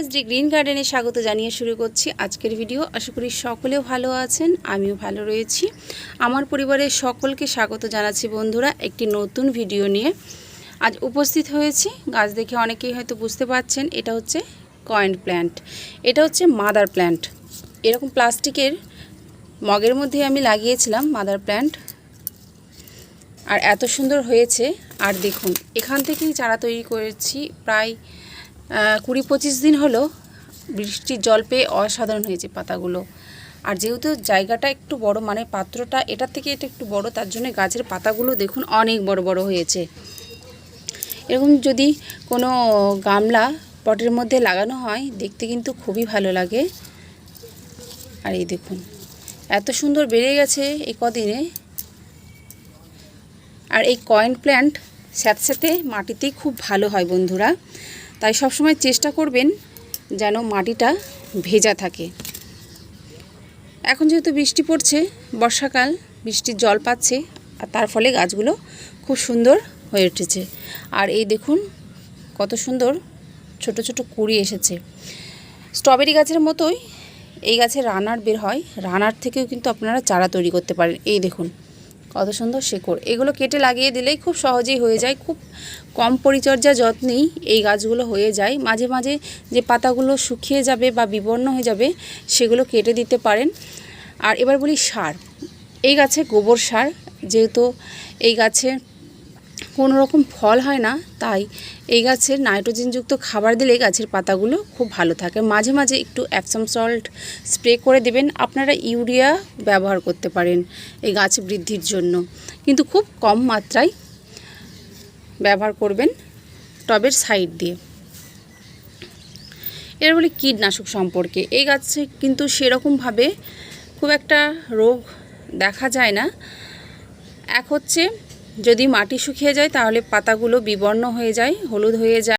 SD green গার্ডেনে স্বাগত জানিয়ে শুরু করছি আজকের ভিডিও। আশা করি সকলেও ভালো আছেন, আমিও ভালো রয়েছি। আমার পরিবারের সকলকে স্বাগত জানাচ্ছি বন্ধুরা একটি নতুন ভিডিও নিয়ে। আজ উপস্থিত হয়েছি, গাছ দেখে অনেকেই হয়তো বুঝতে পারছেন, এটা হচ্ছে কয়েন প্ল্যান্ট। এটা হচ্ছে মাদার প্ল্যান্ট। এরকম প্লাস্টিকের মগের মধ্যে আমি লাগিয়েছিলাম মাদার প্ল্যান্ট। আর এত সুন্দর হয়েছে, আর দেখুন, এখান থেকেই চারা তৈরি করেছি প্রায় কুড়ি পঁচিশ দিন হলো বৃষ্টির জল পেয়ে অসাধারণ হয়েছে পাতাগুলো। আর যেহেতু জায়গাটা একটু বড় মানে পাত্রটা এটার থেকে এটা একটু বড়, তার জন্য গাছের পাতাগুলো দেখুন অনেক বড় বড় হয়েছে। এরকম যদি কোনো গামলা পটের মধ্যে লাগানো হয়, দেখতে কিন্তু খুবই ভালো লাগে। আর এই দেখুন, এত সুন্দর বেড়ে গেছে এই কদিনে। আর এই কয়েন প্ল্যান্ট সাথে মাটিতেই খুব ভালো হয় বন্ধুরা। তাই সবসময় চেষ্টা করবেন যেন মাটিটা ভেজা থাকে। এখন যেহেতু বৃষ্টি পড়ছে, বর্ষাকাল, বৃষ্টির জল পাচ্ছে, আর তার ফলে গাছগুলো খুব সুন্দর হয়ে উঠেছে। আর এই দেখুন, কত সুন্দর ছোট ছোট কুড়ি এসেছে। স্ট্রবেরি গাছের মতোই এই গাছে রানার বের হয়। রানার থেকেও কিন্তু আপনারা চারা তৈরি করতে পারেন। এই দেখুন কত সুন্দর শেকড়। এগুলো কেটে লাগিয়ে দিলেই খুব সহজেই হয়ে যায়। খুব কম পরিচর্যা যত্নেই এই গাছগুলো হয়ে যায়। মাঝে মাঝে যে পাতাগুলো শুকিয়ে যাবে বা বিবর্ণ হয়ে যাবে, সেগুলো কেটে দিতে পারেন। আর এবার বলি সার। এই গাছে গোবর সার, যেহেতু এই গাছে কোনো রকম ফল হয় না, তাই এই গাছের নাইট্রোজেনযুক্ত খাবার দিলে গাছের পাতাগুলো খুব ভালো থাকে। মাঝে মাঝে একটু অ্যাপসাম সল্ট স্প্রে করে দেবেন, আপনারা ইউরিয়া ব্যবহার করতে পারেন এই গাছ বৃদ্ধির জন্য। কিন্তু খুব কম মাত্রায় ব্যবহার করবেন টবের সাইড দিয়ে। এর বলি কীটনাশক সম্পর্কে। এই গাছে কিন্তু সেরকমভাবে খুব একটা রোগ দেখা যায় না। এক হচ্ছে যদি মাটি শুকিয়ে যায় তাহলে পাতাগুলো বিবর্ণ হয়ে যায় হলুদ হয়ে যায়।